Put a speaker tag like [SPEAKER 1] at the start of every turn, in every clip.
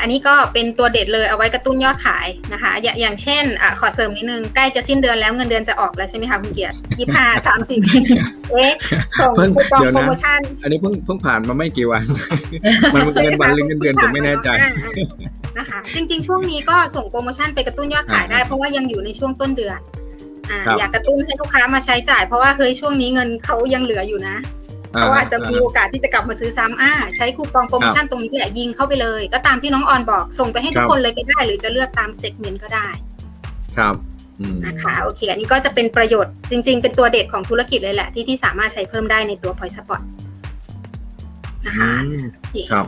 [SPEAKER 1] อันนี้ก็เป็นตัวเด็ดเลยเอาไว้กระตุ้นยอดขายนะคะ อย่าอย่างเช่นอะขอเสริมนิดนึง ใกล้จะสิ้นเดือนแล้วเงินเดือนจะออกแล้วใช่ไหมคะคุณเกียรติยี่ห้าสามสิบเอ๊ะส่ง
[SPEAKER 2] เพิ่ง
[SPEAKER 1] คูปอง
[SPEAKER 2] เดี๋ยวนะ
[SPEAKER 1] โปรโมชั่น
[SPEAKER 2] อันนี้เพิ่งเพิ่งผ่านมาไม่กี่วัน มันเงินวันหรือเงินเดือนผมไม่แน่ใจ
[SPEAKER 1] อ่าๆนะคะจริง ๆ ช่วงนี้ก็ส่งโปรโมชั่นไปกระตุ้นยอดขายได้
[SPEAKER 2] อ่า
[SPEAKER 1] เพราะว่ายังอยู่ในช่วงต้นเดือนอ่า
[SPEAKER 2] ครับ
[SPEAKER 1] อยากกระตุ้นให้ลูกค้ามาใช้จ่าย เพราะว่าเฮ้ยช่วงนี้เงินเขายังเหลืออยู่นะ เขาอาจจะมีโอกาสที่จะกลับมาซื้อซ้ำอ่าใช้คูปองโปรโมชั่นตรงนี้แหละยิงเข้าไปเลย ก็ตามที่น้องออนบอกส่งไปให้ทุกคนเลยก็ได้ หรือจะเลือกตามเซกเมนต์ก็ได้
[SPEAKER 2] ครับอืม
[SPEAKER 1] นะคะโอเค อันนี้ก็จะเป็นประโยชน์จริง ๆ เป็นตัวเด็ดของธุรกิจเลยแหละ ที่ที่สามารถใช้เพิ่มได้ในตัว Point Spot นะคะ
[SPEAKER 2] อืม
[SPEAKER 1] โอเค
[SPEAKER 2] ครับ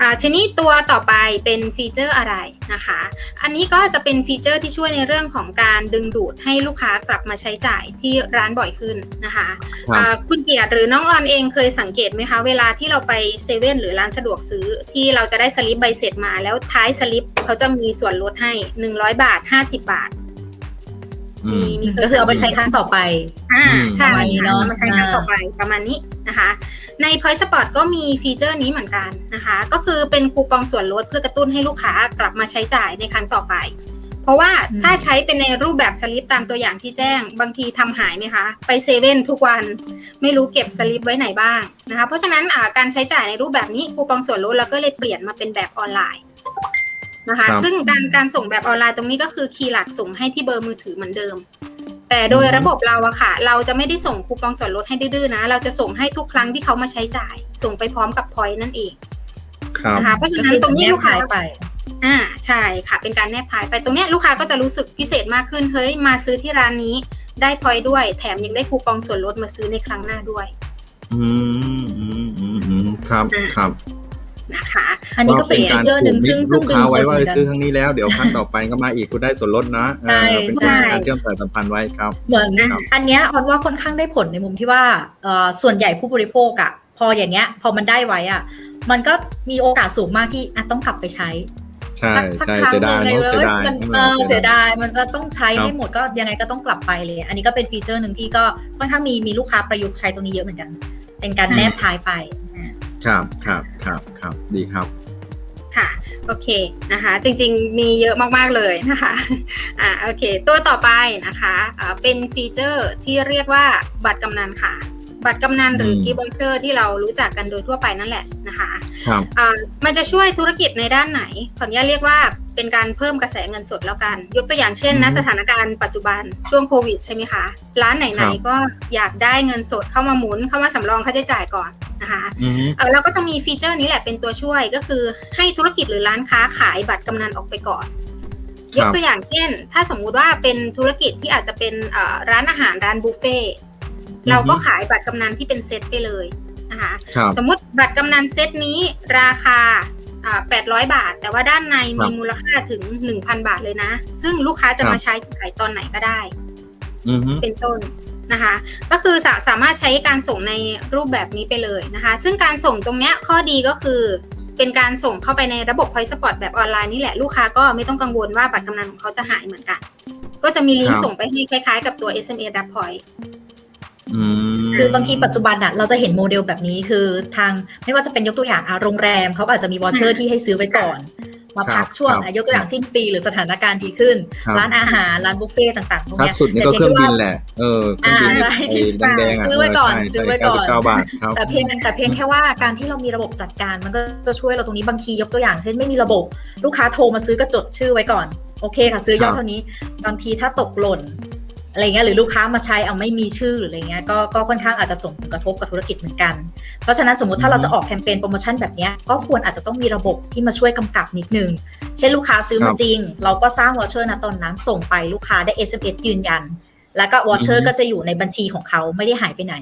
[SPEAKER 1] อ่าทีนี้ตัวต่อไปเป็นฟีเจอร์อะไรนะคะ อันนี้ก็จะเป็นฟีเจอร์ที่ช่วยในเรื่องของการดึงดูดให้ลูกค้ากลับมาใช้จ่ายที่ร้านบ่อยขึ้นนะคะ
[SPEAKER 2] ครับ
[SPEAKER 1] อ่าคุณเกียรติหรือน้องออนเองเคยสังเกตไหมคะ เวลาที่เราไปเซเว่นหรือร้านสะดวกซื้อที่เราจะได้สลิปใบเสร็จมาแล้วท้ายสลิปเขาจะมีส่วนลดให้ 100 บาท 50 บาท
[SPEAKER 2] อื
[SPEAKER 1] มี
[SPEAKER 2] ม
[SPEAKER 1] มีเคย
[SPEAKER 3] ก็คือเอาไปใช้ครั้งต่อไป
[SPEAKER 1] อ่า
[SPEAKER 2] อืม
[SPEAKER 1] ใช่
[SPEAKER 3] ประมาณนี้เนอะ
[SPEAKER 1] ค่มาใช้ครั้ง
[SPEAKER 3] อ่า
[SPEAKER 1] ต่อไปประมาณนี้นะคะ ใน Point Spot ก็มีฟีเจอร์นี้เหมือนกันนะคะ ก็คือเป็นคูปองส่วนลดเพื่อกระตุ้นให้ลูกค้ากลับมาใช้จ่ายในครั้งต่อไป เพราะว่าถ้าใช้เป็นในรูปแบบสลิปตามตัวอย่างที่แจ้งบางทีทำหายไหมคะ ไปเซเว่นทุกวันไม่รู้เก็บสลิปไว้ไหนบ้างนะคะ เพราะฉะนั้นอ่าการใช้จ่ายในรูปแบบนี้คูปองส่วนลดเราก็เลยเปลี่ยนมาเป็นแบบออนไลน์ นะคะ
[SPEAKER 2] ครับ
[SPEAKER 1] ซึ่งการการส่งแบบออนไลน์ตรงนี้ก็คือคีย์หลักส่งให้ที่เบอร์มือถือเหมือนเดิม แต่โดย
[SPEAKER 2] อืม
[SPEAKER 1] ระบบเราอะค่ะ เราจะไม่ได้ส่งคูปองส่วนลดให้ดื้อๆนะ เราจะส่งให้ทุกครั้งที่เขามาใช้จ่าย ส่งไปพร้อมกับพอยต์นั่นเอง
[SPEAKER 2] ครับ
[SPEAKER 1] นะคะเพราะฉะ
[SPEAKER 3] ก็
[SPEAKER 1] นั้น
[SPEAKER 3] คือ
[SPEAKER 1] ตรงนี้
[SPEAKER 3] แนบ
[SPEAKER 1] ลูกค้า
[SPEAKER 3] ขายไป
[SPEAKER 1] อ่าใช่ค่ะเป็นการแนบท้ายไปตรงเนี้ยลูกค้าก็จะรู้สึกพิเศษมากขึ้นเฮ้ยมาซื้อที่ร้านนี้ ได้พอยต์ด้วย แถมยังได้คูปองส่วนลดมาซื้อในครั้งหน้าด้วย
[SPEAKER 2] อืมอืมอืมอืมครับ
[SPEAKER 1] อ่า
[SPEAKER 2] ครับ
[SPEAKER 1] นะคะ
[SPEAKER 3] อันนี้ก็เป็นฟีเจอร์หนึ่งซึ่ง
[SPEAKER 2] ลู
[SPEAKER 3] ซึ่ง
[SPEAKER 2] ก
[SPEAKER 3] ดึง
[SPEAKER 2] ค้า
[SPEAKER 3] ค
[SPEAKER 2] ไว้
[SPEAKER 3] น
[SPEAKER 2] ว่า
[SPEAKER 3] เหมือนกัน
[SPEAKER 2] ซื้อครั้งนี้แล้วเดี๋ยวครั้งต่อไปก็มาอีกคุณได้ส่วนลดนะ
[SPEAKER 3] ใช่
[SPEAKER 2] เออเป็น
[SPEAKER 1] ใช่
[SPEAKER 2] การเชื่อมสายสัมพันธ์ไว้ครับ
[SPEAKER 3] เหมือน
[SPEAKER 2] ครับ
[SPEAKER 3] อันเนี้ยออนว่าค่อนข้างได้ผลในมุมที่ว่าเอ่อส่วนใหญ่ผู้บริโภคอะพออย่างเงี้ย พอมันได้ไว้อะมันก็มีโอกาสสูงมากที่อะต้องกลับไปใช้
[SPEAKER 2] ใช่
[SPEAKER 3] สัสั
[SPEAKER 2] ใช่
[SPEAKER 3] ครั้ง
[SPEAKER 2] เสีย
[SPEAKER 3] ห
[SPEAKER 2] ดา
[SPEAKER 3] นึ่
[SPEAKER 2] ย
[SPEAKER 3] ง
[SPEAKER 2] เนอะ
[SPEAKER 3] เลย
[SPEAKER 2] เสียดาย
[SPEAKER 3] มัน
[SPEAKER 2] ให้
[SPEAKER 3] เออ
[SPEAKER 2] สี
[SPEAKER 3] เสียดายมันจะต้องใช้
[SPEAKER 2] ครับ
[SPEAKER 3] ให้หมดก็ยังไงก็ต้องกลับไปเลย อันนี้ก็เป็นฟีเจอร์หนึ่งที่ก็ค่อนข้างมีมีลูกค้าประยุกต์ใช้ตรงนี้เยอะเหมือนกัน เป็นการแนบท้ายไป
[SPEAKER 2] ครับครับครับครับดีครับ
[SPEAKER 1] ค่ะโอเคนะคะจริงๆมีเยอะมากๆเลยนะคะอ่าโอเค ตัวต่อไปนะคะอ่าเป็นฟีเจอร์ที่เรียกว่าบัตรกำนันค่ะ บัตรกำนันหรือ
[SPEAKER 2] ม
[SPEAKER 1] กิฟต์วอเชอร์ที่เรารู้จักกันโดยทั่วไปนั่นแหละนะคะ
[SPEAKER 2] ครับ
[SPEAKER 1] อ่ามันจะช่วยธุรกิจในด้านไหนขออนุญาตเรียกว่า เป็นการเพิ่มกระแสเงินสดแล้วกัน ยกตัวอย่างเช่นนะ
[SPEAKER 2] อืม
[SPEAKER 1] สถานการณ์ปัจจุบันช่วงโควิดใช่ไหมคะ ร้านไห
[SPEAKER 2] ครั
[SPEAKER 1] น
[SPEAKER 2] บ
[SPEAKER 1] ๆก็อยากได้เงินสดเข้ามาหมุนเข้ามาสำรองค่าใช้จ่ายก่อนนะคะ
[SPEAKER 2] อืม
[SPEAKER 1] เออเราก็จะมีฟีเจอร์นี้แหละเป็นตัวช่วยก็คือให้ธุรกิจหรือร้านค้าขายบัตรกำนันออกไปก่อน
[SPEAKER 2] ครับ
[SPEAKER 1] ยกตัวอย่างเช่น ถ้าสมมุติว่าเป็นธุรกิจที่อาจจะเป็นเอ่อร้านอาหารร้านบุฟเฟ่ต์เราก็ขายบัตรกำนันที่เป็นเซตไปเลยนะคะ
[SPEAKER 2] ครับ
[SPEAKER 1] สมมุติบัตรกำนันเซตนี้ราคาอ่า 800 บาท แต่ว่าด้านใน
[SPEAKER 2] ครั
[SPEAKER 1] มี
[SPEAKER 2] บ
[SPEAKER 1] มูลค่าถึง 1,000 บาทเลยนะ ซึ่งลูกค้าจะ
[SPEAKER 2] ครับ
[SPEAKER 1] มาใช้จ่ายตอนไหนก็ได้
[SPEAKER 2] อืม
[SPEAKER 1] เป็นต้นนะคะ ก็คือสาสามารถใช้การส่งในรูปแบบนี้ไปเลยนะคะ ซึ่งการส่งตรงเนี้ยข้อดีก็คือเป็นการส่งเข้าไปในระบบ Point Spot แบบออนไลน์นี่แหละลูกค้าก็ไม่ต้องกังวลว่าบัตรกำนันของเขาจะหายเหมือนกัน ก็จะมีลิง
[SPEAKER 2] ครั
[SPEAKER 1] ก์
[SPEAKER 2] บ
[SPEAKER 1] ส่งไปให้คล้ายๆ กับตัว SMA d a p Point
[SPEAKER 2] อืม
[SPEAKER 3] คือบางทีปัจจุบันอะเราจะเห็นโมเดลแบบนี้คือทางไม่ว่าจะเป็นยกตัวอย่างอะโรงแรมเขาอาจจะมีวอเชอร์ที่ให้ซื้อไว้ก่อนมาพัก
[SPEAKER 2] ครับ
[SPEAKER 3] ช่วง
[SPEAKER 2] ครับ
[SPEAKER 3] อะยกตัวอย่างสิ้นปีหรือสถานการณ์ดีขึ้น
[SPEAKER 2] ครับ
[SPEAKER 3] ร้านอาหาร ร้านบุฟเฟ่ต์ต่างๆพวก
[SPEAKER 2] ชัด
[SPEAKER 3] เนี้ย
[SPEAKER 2] สุดนี่ก็เครื่องบินแหละเออเครื่องบิน
[SPEAKER 3] อ่าใช่
[SPEAKER 2] ไอ้แดงๆอะ
[SPEAKER 3] ซื้อไว้ก่อน
[SPEAKER 2] เใช่
[SPEAKER 3] ซื้อไว้ก่อน
[SPEAKER 2] ใช่99บาทครับ
[SPEAKER 3] แต่เพียงแต่เพียงแค่ว่าการที่เรามีระบบจัดการมันก็จะช่วยเราตรงนี้บางทียกตัวอย่างเช่นไม่มีระบบลูกค้าโทรมาซื้อก็จดชื่อไว้ก่อนโอเคค่ะซื้อยอด
[SPEAKER 2] ครับ
[SPEAKER 3] เท่านี้ บางทีถ้าตกหล่น อะไรเงี้ยหรือลูกค้ามาใช้เอาไม่มีชื่อหรืออะไรเงี้ยก็ก็ค่อนข้างอาจจะส่งผลกระทบกับธุรกิจเหมือนกัน เพราะฉะนั้นสมมติถ้าเราจะออกแคมเปญโปรโมชั่นแบบเนี้ยก็ควรอาจจะต้องมีระบบที่มาช่วยกำกับนิดนึง เช่นลูกค้าซื้อ
[SPEAKER 2] ครั
[SPEAKER 3] มา
[SPEAKER 2] บ
[SPEAKER 3] จริง เราก็สร้างวอเชอร์นะตอนนั้นส่งไปลูกค้าได้ SMS ยืนยัน แล้วก็วอเชอ
[SPEAKER 2] อื
[SPEAKER 3] ร์
[SPEAKER 2] ม
[SPEAKER 3] ก็จะอยู่ในบัญชีของเขาไม่ได้หายไปไหน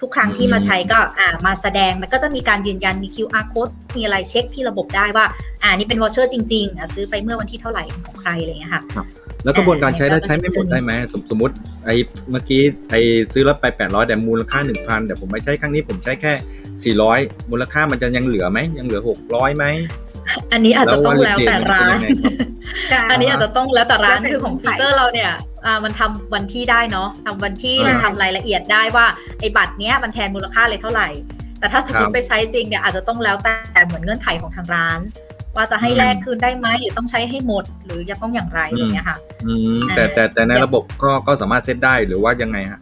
[SPEAKER 3] ทุกครั้งที่
[SPEAKER 2] อืม
[SPEAKER 3] มาใช้ก็อ่ามาแสดงมันก็จะมีการยืนยันมี QR code มีอะไรเช็คที่ระบบได้ว่า อ่านี่เป็นวอเชอร์จริงๆอะซื้อไปเมื่อวันที่เท่าไหร่ของใครอะไรเงี้ยค่ะ
[SPEAKER 2] แล้วกระบวนการใช้
[SPEAKER 3] อ่า
[SPEAKER 2] ได้ใช้ไม่หมดได้ไหมสมสมมติไอ้เมื่อกี้ไอ้ซื้อรถไป 800 แต่มูลค่า 1,000 แต่ผมไม่ใช้ครั้งนี้ผมใช้แค่ 400 มูลค่ามันจะยังเหลือไหมยังเหลือ 600ไหม
[SPEAKER 3] อันนี้อาจจะต้องแล้วแต่ร้าน
[SPEAKER 2] แล้ววันเด็กๆมันจะเป็นยังไงครับ
[SPEAKER 3] อันนี้อาจจะต้องแล้วแต่ร้าน
[SPEAKER 1] แล้วแต่
[SPEAKER 3] คือของ
[SPEAKER 1] ที่
[SPEAKER 3] ฟี
[SPEAKER 1] ใส่
[SPEAKER 3] เจอร์เราเนี่ยอ่ามันทำวันที่ได้เนาะทำวันที่
[SPEAKER 2] อ่า
[SPEAKER 3] มันทำรายละเอียดได้ว่าไอ้บัตรเนี้ยมันแทนมูลค่าเลยเท่าไหร่ แต่ถ้าสมม
[SPEAKER 2] ครั
[SPEAKER 3] ติ
[SPEAKER 2] บ
[SPEAKER 3] ไปใช้จริงเนี่ยอาจจะต้องแล้วแต่เหมือนเงื่อนไขของทางร้าน ว่าจะให้
[SPEAKER 2] อืม
[SPEAKER 3] แลกคืนได้ไหมหรือต้องใช้ให้หมด หรือจะต้องอย่างไร
[SPEAKER 2] อืม
[SPEAKER 3] อย่างเงี้ยค่ะ
[SPEAKER 2] อืมแต่แต่แต่ในระบบก็ก็สามารถเซตได้หรือว่ายังไงฮะ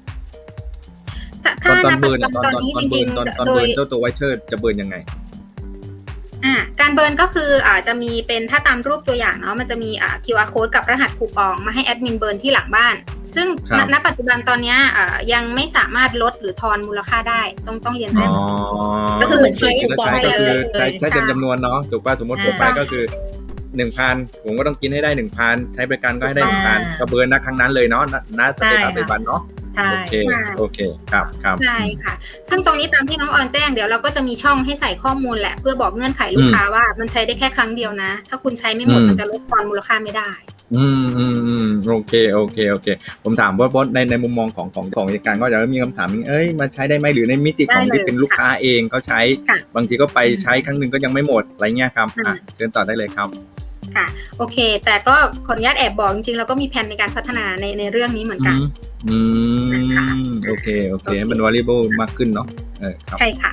[SPEAKER 1] ถ้า
[SPEAKER 2] ตอน
[SPEAKER 1] ถ้า
[SPEAKER 2] ตอน
[SPEAKER 1] ณปัจ
[SPEAKER 2] เบิร์น
[SPEAKER 1] จุบั
[SPEAKER 2] อะ
[SPEAKER 1] น
[SPEAKER 2] ตอน
[SPEAKER 1] ตอนนี้
[SPEAKER 2] ต
[SPEAKER 1] จ
[SPEAKER 2] อนเบิ
[SPEAKER 1] ริ
[SPEAKER 2] ร์
[SPEAKER 1] ง
[SPEAKER 2] นตอนตอน
[SPEAKER 1] ๆโด
[SPEAKER 2] เบิ
[SPEAKER 1] ย
[SPEAKER 2] ร์นเจ้าตัวไวเชอร์จะเบิร์นยังไง
[SPEAKER 1] อ่าการเบิร์นก็คืออาจจะมีเป็นถ้าตามรูปตัวอย่างเนาะมันจะมีอ่า QR code กับรหัสคูปองมาให้แอดมินเบิร์นที่หลังบ้าน ซึ่ง
[SPEAKER 2] ครับ
[SPEAKER 1] ณณปัจจุบันตอนเนี้ยอ่ายังไม่สามารถลดหรือทอนมูลค่าได้ ต้องต้องเรียนแจ้ง
[SPEAKER 3] ก็คือเหมือนฉีกคูปอง
[SPEAKER 2] ใช้
[SPEAKER 3] ไป
[SPEAKER 2] ก็
[SPEAKER 3] เล
[SPEAKER 2] คือย ใช้ใช้เต็มจำนวนเนาะถูกป่ะสมมติผมไป
[SPEAKER 3] อ่า
[SPEAKER 2] ก็คือหนึ่งพันผมก็ต้องกินให้ได้หนึ่งพันใช้บริการก็ให้ได้หนึ่งพัน
[SPEAKER 3] อ่า
[SPEAKER 2] กระเบิร์นนะครั้งนั้นเลยเนาะณณสเต
[SPEAKER 3] ใช่
[SPEAKER 2] ตัส
[SPEAKER 3] ค่ะ
[SPEAKER 2] ปัจจุบันเนาะ
[SPEAKER 3] ใช่
[SPEAKER 2] โอเคโอเคครับครับ
[SPEAKER 1] ใช่ค่ะ ซึ่งตรงนี้ตามที่น้องออนแจ้งเดี๋ยวเราก็จะมีช่องให้ใส่ข้อมูลแหละ เพื่อบอกเงื่อนไขลูกค้าว่ามันใช้ได้แค่ครั้งเดียวนะ ถ้าคุณใช้ไม่หมด
[SPEAKER 2] อืม
[SPEAKER 1] มันจะลดทอนมูลค่าไม่ได้
[SPEAKER 2] อืมอืมอืมโอเคโอเคโอเค ผมถามว่าบอสในในมุมมองของของของเหตุการณ์ก็จะมีคำถามเอ้ยมันใช้ได้ไหมหรือในมิติของ
[SPEAKER 1] ได้เลย
[SPEAKER 2] ที่เป็นลูกค้าเองเขาใช้
[SPEAKER 1] ค่ะ
[SPEAKER 2] บางทีก็ไปใช้ครั้งหนึ่งก็ยังไม่หมดอะไรเงี้ยครับอะ
[SPEAKER 1] อืม
[SPEAKER 2] เชิญต่อได้เลยครับ
[SPEAKER 1] ค่ะโอเค แต่ก็ขออนุญาตแอบบอกจริงๆเราก็มีแผนในการพัฒนาในในเรื่องนี้เหมือนกัน
[SPEAKER 2] อืม
[SPEAKER 1] นะคะ
[SPEAKER 2] โอเคโอเค
[SPEAKER 1] โอเค
[SPEAKER 2] ให้มัน variable มากขึ้นเนาะเออครับ
[SPEAKER 1] ใช่ค่ะ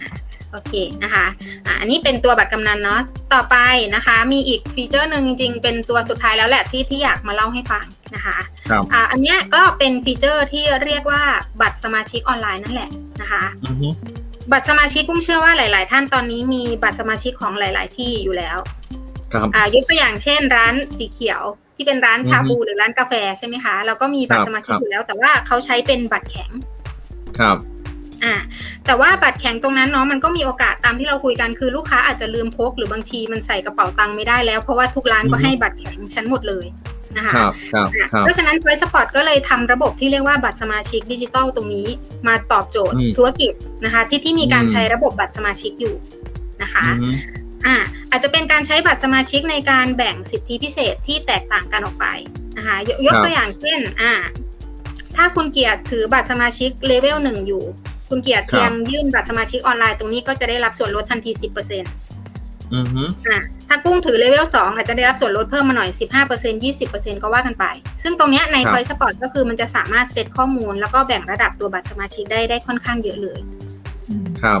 [SPEAKER 1] อะโอเคนะคะอะอันนี้เป็นตัวบัตรกำนันเนาะต่อไปนะคะ มีอีกฟีเจอร์หนึ่งจริงๆเป็นตัวสุดท้ายแล้วแหละที่ที่อยากมาเล่าให้ฟังนะคะ
[SPEAKER 2] ครับ
[SPEAKER 1] อะอันเนี้ยก็เป็นฟีเจอร์ที่เรียกว่าบัตรสมาชิกออนไลน์นั่นแหละนะคะ
[SPEAKER 2] อือฮึ
[SPEAKER 1] บัตรสมาชิกกุ้งเชื่อว่าหลาย ๆ ท่านตอนนี้มีบัตรสมาชิกของหลาย ๆ ที่อยู่แล้ว
[SPEAKER 2] ครับ
[SPEAKER 1] อ่ายกตัวอย่างเช่นร้านสีเขียว ที่เป็นร้านชาบูหรือร้านกาแฟใช่ไหมคะเราก็มีบัต
[SPEAKER 2] ค
[SPEAKER 1] ร
[SPEAKER 2] รับ
[SPEAKER 1] สมาชิก
[SPEAKER 2] ครับ
[SPEAKER 1] อยู่แล้ว แต่ว่าเขาใช้เป็นบัตรแข็ง
[SPEAKER 2] ครับ
[SPEAKER 1] อ่าแต่ว่าบัตรแข็งตรงนั้นเนาะมันก็มีโอกาสตามที่เราคุยกันคือลูกค้าอาจจะลืมพกหรือบางทีมันใส่กระเป๋าตังค์ไม่ได้แล้วเพราะว่าทุกร้านก็
[SPEAKER 2] อือฮึ
[SPEAKER 1] ให้บัตรแข็งชั้นหมดเลยนะคะ
[SPEAKER 2] ครับครับ
[SPEAKER 1] อะ
[SPEAKER 2] ครับ
[SPEAKER 1] เพราะฉะนั้น Voice Support ก็เลยทำระบบที่เรียกว่าบัตรสมาชิกดิจิตอลตรงนี้มาตอบโจทย์
[SPEAKER 2] อืม
[SPEAKER 1] ธุรกิจนะคะที่ที่มีการ
[SPEAKER 2] อืม
[SPEAKER 1] ใช้ระบบบัตรสมาชิกอยู่นะคะ
[SPEAKER 2] อือฮึ
[SPEAKER 1] อ่าอาจจะเป็นการใช้บัตรสมาชิกในการแบ่งสิทธิพิเศษที่แตกต่างกันออกไปนะคะยกยกตัวอย่างเช่นอ่าถ้าคุณเกียรติถือบัตรสมาชิกเลเวลหนึ่งอยู่ คุณเกียรติเพียงยื่นบัตรสมาชิกออนไลน์ตรงนี้ก็จะได้รับส่วนลดทันที10%อ
[SPEAKER 2] อือฮึ่า
[SPEAKER 1] ถ้ากุ้งถือเลเวล2อาจจะได้รับส่วนลดเพิ่มมาหน่อย15% 20%ก็ว่ากันไป ซึ่งตรงเนี้ยใน Point Sport ก็คือมันจะสามารถเซตข้อมูล แล้วก็แบ่งระดับตัวบัตรสมาชิกได้ได้ค่อนข้างเยอะเลย
[SPEAKER 3] อืม
[SPEAKER 2] ครับ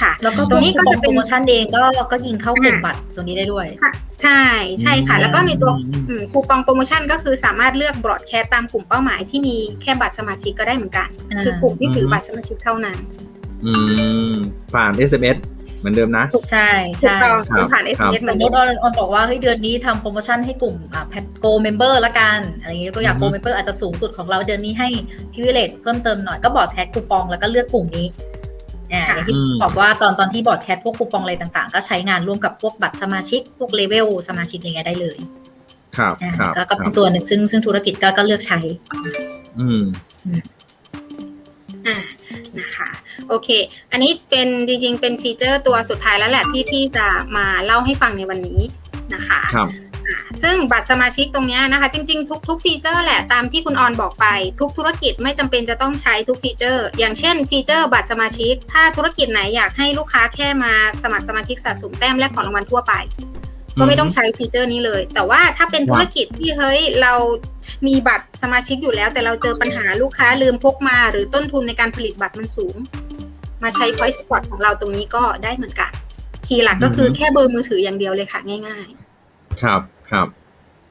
[SPEAKER 1] ค่ะ
[SPEAKER 3] แล้วก็
[SPEAKER 1] ตรงนี้ก็
[SPEAKER 3] คูปอ
[SPEAKER 1] จะ
[SPEAKER 3] ง
[SPEAKER 1] เป็
[SPEAKER 3] โป
[SPEAKER 1] น
[SPEAKER 3] รโมชั่นเองก็ก็ยิงเข้ากลุ่ม
[SPEAKER 1] อ่า
[SPEAKER 3] บัตรตรงนี้ได้ด้วย
[SPEAKER 1] ใช่ใช่ค่ะ
[SPEAKER 2] อืม
[SPEAKER 1] แล้วก็ในตัวอืมคูปองโปรโมชั่นก็คือสามารถเลือกบรอดแคสต์ตามกลุ่มเป้าหมายที่มีแค่บัตรสมาชิกก็ได้เหมือนกัน
[SPEAKER 3] อ่า
[SPEAKER 1] คือกลุ่มที่ถือบัตรสมาชิกเท่านั้น
[SPEAKER 2] อืมผ่าน SMS เหมือนเดิมนะ
[SPEAKER 3] ใช่
[SPEAKER 1] ถูก
[SPEAKER 3] ใช่
[SPEAKER 1] ต้อง
[SPEAKER 2] ครับ
[SPEAKER 1] ผ่าน
[SPEAKER 2] ครับ
[SPEAKER 1] SMS เห
[SPEAKER 3] ส
[SPEAKER 1] มือ
[SPEAKER 3] ม
[SPEAKER 1] น
[SPEAKER 3] ม
[SPEAKER 1] เดิ
[SPEAKER 3] ติ
[SPEAKER 1] ม
[SPEAKER 3] ออนออนบอกว่าเฮ้ยเดือนนี้ทำโปรโมชั่นให้กลุ่มอ่าแพทโกเมมเบอร์ละกันอะไรอย่างเงี้ยตัวอย่าง
[SPEAKER 2] อือ
[SPEAKER 3] โก
[SPEAKER 2] ฮึ
[SPEAKER 3] เมมเบอร์อาจจะสูงสุดของเราเดือนนี้ให้พิเวเลตเพิ่มเติมหน่อยก็บอร์ดแคสคูปองแล้วก็เลือกกลุ่มนี้ อ่าอย่างที่
[SPEAKER 2] อืม
[SPEAKER 3] บอกว่าตอนตอนที่บอร์ดแคสพวกคูปองอะไรต่างๆ ก็ใช้งานร่วมกับพวกบัตรสมาชิก พวกเลเวลสมาชิกอะไรเงี้ยได้เลย
[SPEAKER 2] ครับ
[SPEAKER 3] อ่า
[SPEAKER 2] ครับ
[SPEAKER 3] ก็ก็
[SPEAKER 2] ค
[SPEAKER 3] เป็
[SPEAKER 2] รั
[SPEAKER 3] น
[SPEAKER 2] บ
[SPEAKER 3] ตัวหนึ่งซึ่งซึ่งธุรกิจก็ก็เลือกใช้
[SPEAKER 2] อืม
[SPEAKER 1] อ่านะคะโอเค อันนี้เป็นจริงๆ เป็นฟีเจอร์ตัวสุดท้ายแล้วแหละที่ที่จะมาเล่าให้ฟังในวันนี้นะคะ
[SPEAKER 2] ครับ
[SPEAKER 1] อ่า ซึ่งบัตรสมาชิกตรงเนี้ยนะคะ จริงๆ ทุกๆฟีเจอร์แหละตามที่คุณออนบอกไป ทุกธุรกิจไม่จำเป็นจะต้องใช้ทุกฟีเจอร์ อย่างเช่น ฟีเจอร์บัตรสมาชิก ถ้าธุรกิจไหนอยากให้ลูกค้าแค่มาสมัครสมาชิกสะสมแต้มแลกของรางวัลทั่วไป ก็ไม่ต้องใช้ฟีเจอร์นี้เลย แต่ว่าถ้าเป็นธุรกิจที่เฮ้ยเรามีบัตรสมาชิกอยู่แล้ว แต่เราเจอปัญหาลูกค้าลืมพกมา หรือต้นทุนในการผลิตบัตรมันสูง มาใช้ Point Spot ของเราตรงนี้ก็ได้เหมือนกัน คีย์หลักก็คือแค่เบอร์มือถืออย่างเดียวเลยค่ะง่าย
[SPEAKER 2] ครับ ครับ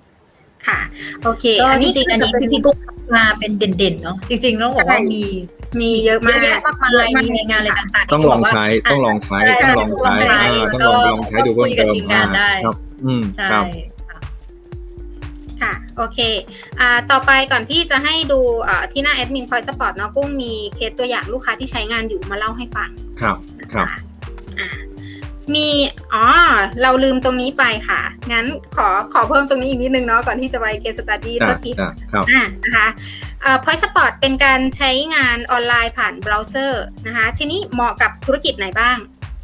[SPEAKER 1] ๆค่ะ โอเค
[SPEAKER 3] ก็
[SPEAKER 1] อัน
[SPEAKER 3] จ
[SPEAKER 1] นี้
[SPEAKER 3] ริงๆอันนี้
[SPEAKER 1] จะเป็
[SPEAKER 3] พี่พี่กุ๊กมาเป็นเด่นๆเนาะจริงๆต้องบอกว่ามี
[SPEAKER 1] มีเยอะ
[SPEAKER 3] เย
[SPEAKER 1] มา
[SPEAKER 3] อะ
[SPEAKER 1] ก
[SPEAKER 3] แยะมากมายมีในงานอะไรต่างๆ
[SPEAKER 2] ต้องลองใช้
[SPEAKER 3] ที่บกว่า
[SPEAKER 2] ต้องลองใช้
[SPEAKER 3] ใช่
[SPEAKER 2] ต้องลองใช้
[SPEAKER 3] ต้องลองใช้
[SPEAKER 2] อ่าต้องลองลองใช้ดูเพิ่ม
[SPEAKER 3] คุยกับ
[SPEAKER 2] เติม
[SPEAKER 3] ทีมงานได้
[SPEAKER 2] ครับอืม
[SPEAKER 3] ใช่
[SPEAKER 2] ครับ
[SPEAKER 3] ค่ะ
[SPEAKER 1] ค่ะ โอเคอ่าต่อไปก่อนที่จะให้ดูอ่าที่หน้าแอดมินคอยสปอร์ตเนาะกุ้งมีเคสตัวอย่างลูกค้าที่ใช้งานอยู่มาเล่าให้ฟัง
[SPEAKER 2] ครับ ครับ
[SPEAKER 1] อ่า มีอ๋อเราลืมตรงนี้ไปค่ะ งั้นขอขอเพิ่มตรงนี้อีกนิดนึงเนาะก่อนที่จะไปเคสตัดดี้
[SPEAKER 2] จ้ะ
[SPEAKER 1] ตัวที
[SPEAKER 2] จ้ะครับ
[SPEAKER 1] อ่านะคะเอ่อ Point Spot เป็นการใช้งานออนไลน์ผ่านเบราว์เซอร์นะคะทีนี้เหมาะกับธุรกิจไหนบ้าง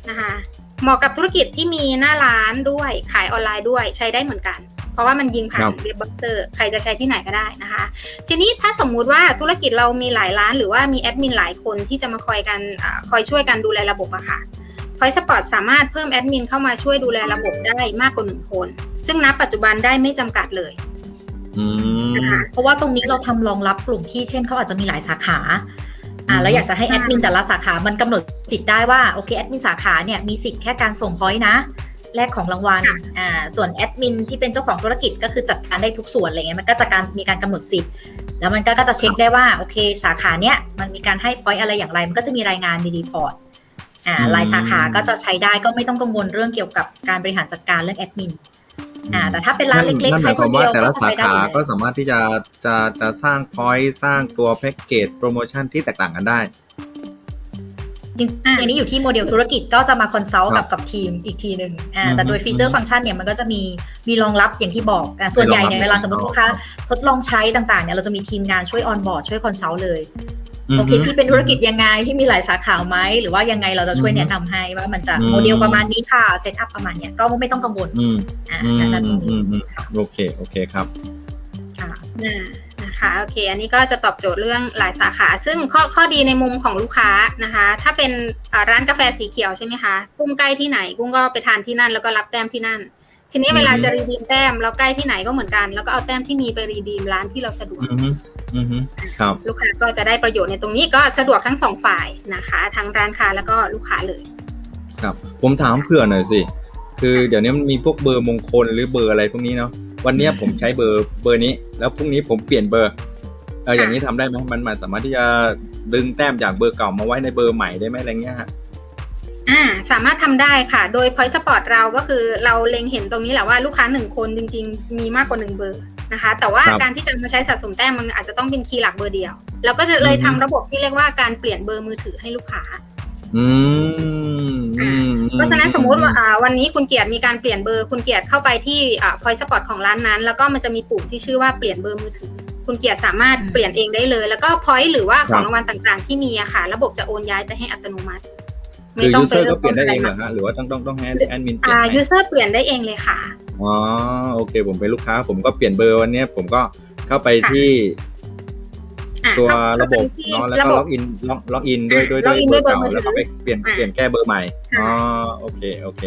[SPEAKER 1] นะคะเหมาะกับธุรกิจที่มีหน้าร้านด้วยขายออนไลน์ด้วยใช้ได้เหมือนกัน เพราะว่ามันยิงผ่า
[SPEAKER 2] ครั
[SPEAKER 1] น
[SPEAKER 2] บ
[SPEAKER 1] เว็บเบราว์เซอร์ใครจะใช้ที่ไหนก็ได้นะคะ ทีนี้ถ้าสมมุติว่าธุรกิจเรามีหลายร้าน หรือว่ามีแอดมินหลายคนที่จะมาคอยกันอาคอยช่วยกันดูแลระบบอะค่ะ Point Spot สามารถเพิ่มแอดมินเข้ามาช่วยดูแลระบบได้มากกว่าหนึ่งคน ซึ่งณปัจจุบันได้ไม่จำกัดเลย
[SPEAKER 2] อืม
[SPEAKER 1] นะคะ
[SPEAKER 3] เพราะว่าตรงนี้เราทำรองรับกลุ่มที่เช่นเขาอาจจะมีหลายสาขาอ่า
[SPEAKER 2] อืม
[SPEAKER 3] แล้วอยากจะให้แอดมินแต่ละสาขา มันกำหนดสิทธิ์ได้ว่าโอเคแอดมินสาขาเนี่ยมีสิทธิ์แค่การส่งพอยต์นะแลกของรางวัล
[SPEAKER 1] ค่ะ
[SPEAKER 3] อ่า ส่วนแอดมินที่เป็นเจ้าของธุรกิจก็คือจัดการได้ทุกส่วนอะไรเงี้ย มันก็จะการมีการกำหนดสิทธิ์ แล้วมันก็ก็จะเช็คได้ว่าโอเค สาขาเนี้ยมันมีการให้พอยต์อะไรอย่างไร มันก็จะมีรายงานมีรีพอร์ต อ่า
[SPEAKER 2] อืม
[SPEAKER 3] รายสาขาก็จะใช้ได้ก็ไม่ต้องกังวลเรื่องเกี่ยวกับการบริหารจัดการเรื่องแอดมินอ่าแต่ถ้าเป็นร้านเล็ก
[SPEAKER 2] นั่
[SPEAKER 3] ๆ
[SPEAKER 2] นห
[SPEAKER 3] ใช้
[SPEAKER 2] มายค
[SPEAKER 3] คน
[SPEAKER 2] วาม
[SPEAKER 3] เดี
[SPEAKER 2] ว่า
[SPEAKER 3] ยว
[SPEAKER 2] แต่ละ
[SPEAKER 3] ก็
[SPEAKER 2] สา
[SPEAKER 3] ใช้ได้
[SPEAKER 2] ขา
[SPEAKER 3] อยู่
[SPEAKER 2] ก็
[SPEAKER 3] แล้ว
[SPEAKER 2] สามารถที่จะจะจะสร้างพอยต์สร้างตัวแพ็กเกจโปรโมชั่นที่แตกต่างกันได้
[SPEAKER 3] จริงๆอันนี้อยู่ที่โมเดลธุรกิจก็จะมาคอนซัลท์กับกับทีมอีกทีหนึ่งอ่า
[SPEAKER 2] อืม
[SPEAKER 3] แต่โดยฟีเจอร์ฟังก์ชันเนี่ยมันก็จะมีมีรองรับอย่างที่บอกอ่าส่วนใหญ่เนี่ย
[SPEAKER 2] มีรองรับ
[SPEAKER 3] เวลาสมมติลูกค้าทดลองใช้ต่างๆเนี่ยเราจะมีทีมงานช่วยออนบอร์ดช่วยคอนซัลท์เลย
[SPEAKER 2] อืม
[SPEAKER 3] โอเคพี่เป็นธุรกิจยังไงพี่มีหลายสาขาไหมหรือว่ายังไงเราจะช่วย
[SPEAKER 2] อืม
[SPEAKER 3] แนะนำให้ว่ามันจะ
[SPEAKER 2] อืม
[SPEAKER 3] โมเดลประมาณนี้ค่ะเซตอัพประมาณเนี้ยก็ไม่ต้องกังวล
[SPEAKER 2] อืม
[SPEAKER 3] อ่า
[SPEAKER 2] อืม
[SPEAKER 3] ดังนั้นตรง
[SPEAKER 2] อื
[SPEAKER 3] นี้
[SPEAKER 2] มอืมโอเคโอเคครับ
[SPEAKER 3] ค่ะ
[SPEAKER 1] อ่านะคะโอเค อันนี้ก็จะตอบโจทย์เรื่องหลายสาขา ซึ่งข้อข้อดีในมุมของลูกค้านะคะ ถ้าเป็นอ่าร้านกาแฟสีเขียวใช่ไหมคะ กุ้งใกล้ที่ไหน กุ้งก็ไปทานที่นั่น แล้วก็รับแต้มที่นั่น ทีนี้เวลา
[SPEAKER 2] อือฮึ
[SPEAKER 1] จะรีดีมแต้มเราใกล้ที่ไหนก็เหมือนกัน แล้วก็เอาแต้มที่มีไปรีดีมร้านที่เราสะดวก
[SPEAKER 2] อืมฮึอืมฮึครับ
[SPEAKER 1] ลูกค้าก็จะได้ประโยชน์ในตรงนี้ก็สะดวกทั้งสองฝ่ายนะคะทั้งร้านค้าแล้วก็ลูกค้าเลย
[SPEAKER 2] ครับ ผมถามเผื่อหน่อยสิ คือเดี๋ยวนี้มันมีพวกเบอร์มงคลหรือเบอร์อะไรพวกนี้เนาะวันเนี้ยผมใช้เบอร์เบอร์นี้ แล้วพรุ่งนี้ผมเปลี่ยนเบอร์เอออย่างนี้ทำได้ไหมมันมันสามารถที่จะดึงแต้มจากเบอร์เก่ามาไว้ในเบอร์ใหม่ได้ไหมอะไรเงี้ยฮะ
[SPEAKER 1] อ่าสามารถทำได้ค่ะ โดย Point Sport เราก็คือเราเล็งเห็นตรงนี้แหละว่าลูกค้าหนึ่งคนจริงๆ มีมากกว่าหนึ่งเบอร์ นะคะ แต่ว่า
[SPEAKER 2] ครับ
[SPEAKER 1] การที่จะมาใช้สะสมแต้มมันอาจจะต้องเป็นคีย์หลักเบอร์เดียวเราก็จะเลย
[SPEAKER 2] อือฮึ
[SPEAKER 1] ทำระบบที่เรียกว่าการเปลี่ยนเบอร์มือถือให้ลูกค้า
[SPEAKER 2] อืมอืม
[SPEAKER 1] เพราะฉะนั้นสมมุติว่าอ่าวันนี้คุณเกียรติมีการเปลี่ยนเบอร์คุณเกียรติเข้าไปที่อ่า Point Sport ของร้านนั้น แล้วก็มันจะมีปุ่มที่ชื่อว่าเปลี่ยนเบอร์มือถือ คุณเกียรติสามารถ
[SPEAKER 3] อืม
[SPEAKER 1] เปลี่ยนเองได้เลย แล้วก็ Point หรือว่าของรางวัลต่างๆ ที่มีอะค่ะ ระบบจะโอนย้ายไปให้อัตโนมัติ
[SPEAKER 2] คือยูเซอร์ก็
[SPEAKER 1] ม
[SPEAKER 2] เปลี่ยนได้เองเหร
[SPEAKER 1] ต้
[SPEAKER 2] อฮะหรือว่าต้องต้องต้องให้แอดมินเปลี่ยน
[SPEAKER 1] อ่า
[SPEAKER 2] ให้
[SPEAKER 1] ยูเซอร์เปลี่ยนได้เองเลยค่ะ
[SPEAKER 2] อ๋อโอเค ผมเป็นลูกค้า ผมก็เปลี่ยนเบอร์วันเนี้ยผมก็เข้าไป
[SPEAKER 1] ค่ะ
[SPEAKER 2] ที่
[SPEAKER 1] อ่า
[SPEAKER 2] ตัว
[SPEAKER 1] เข้า
[SPEAKER 2] ระบบ
[SPEAKER 1] เข้าไปที่
[SPEAKER 2] เนาะแล้ว
[SPEAKER 1] ระ
[SPEAKER 2] ก็
[SPEAKER 1] บบ
[SPEAKER 2] ล็อกอินล็อกล็อกอินด้วยด้วย
[SPEAKER 1] ล็อกอินด้วยเบอร์
[SPEAKER 2] เก่า
[SPEAKER 1] มือถือ
[SPEAKER 2] แล้วก็ไปเปลี่ยน
[SPEAKER 1] อ่า
[SPEAKER 2] เปลี่ยนแก้เบอร์ใหม่
[SPEAKER 1] ใช่
[SPEAKER 2] อ๋อโอเคโอเค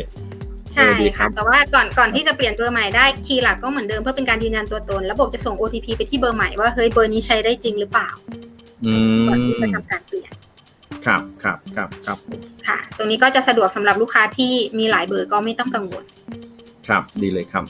[SPEAKER 1] ใช่
[SPEAKER 2] เออดีครั
[SPEAKER 1] ค่ะ
[SPEAKER 2] บ
[SPEAKER 1] แต่ว่าก่อนก่อนที่จะเปลี่ยนเบอร์ใหม่ได้คีย์หลักก็เหมือนเดิมเพื่อเป็นการยืนยันตัวตน ระบบจะส่ง OTP ไปที่เบอร์ใหม่ว่าเฮ้ยเบอร์นี้ใช้ได้จริงหรือเปล่า
[SPEAKER 2] อื
[SPEAKER 1] ก่อนที่จะ
[SPEAKER 2] ม
[SPEAKER 1] ทำการเปลี่ยน
[SPEAKER 2] ครับครับครับครับผม
[SPEAKER 1] ค่ะ ตรงนี้ก็จะสะดวกสำหรับลูกค้าที่มีหลายเบอร์ก็ไม่ต้องกังวล
[SPEAKER 2] ครับ ดีเลยครับ